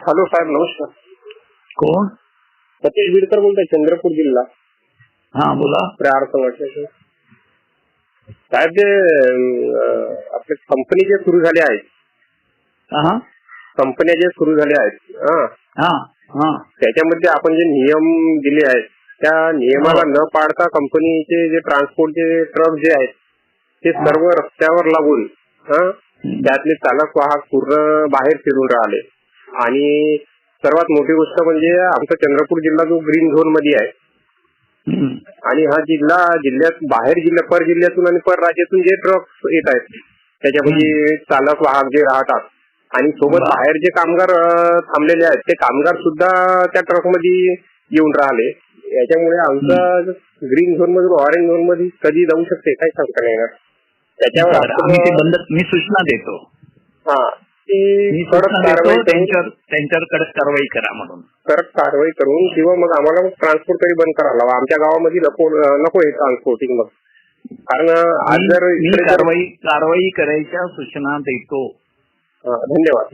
Hello साहेब नमस्कार. कोण? सतीश बिडकर बोलतोय चंद्रपूर जिल्हा. हा बोला. प्रहार संघटनेचे. साहेब जे आपले कंपनी जे सुरू झाले आहेत. हा कंपन्या जे सुरू झाल्या आहेत हा. हा हा. त्याच्यामध्ये आपण जे नियम दिले आहेत त्या नियमाला न पाळता कंपनीचे जे ट्रान्सपोर्टचे ट्रक जे आहेत ते सर्व रस्त्यावर लागून त्यातले चालक वाहक पूर्ण बाहेर फिरून राहिले. आणि सर्वात मोठी गोष्ट म्हणजे आमचा चंद्रपूर जिल्हा जो ग्रीन झोनमध्ये आहे. आणि हा जिल्हा जिल्ह्यात बाहेर जिल्हा पर जिल्ह्यातून आणि पर राज्यातून जे ट्रक येत आहेत त्याच्यामध्ये चालक वाहक जे राहतात. आणि सोबत. बाहेर जे कामगार थांबलेले आहेत ते कामगार सुद्धा त्या ट्रकमध्ये येऊन राहिले. याच्यामुळे आमचं ग्रीन झोन मधून ऑरेंज झोनमध्ये कधी जाऊ शकते काही सांगता नाही येणार. त्याच्यावर मी सूचना देतो. हा. ते मी कडक सूचना देतो कारवाई करून- त्यांच्यावर त्यांच्यावर कडक कारवाई करा म्हणून. कडक कारवाई करून किंवा मग आम्हाला मग ट्रान्सपोर्ट तरी बंद करायला हवा आमच्या गावामध्ये नको नको हे ट्रान्सपोर्टिंग मग. कारण आज जर कारवाई कारवाई करायच्या सूचना देतो. धन्यवाद.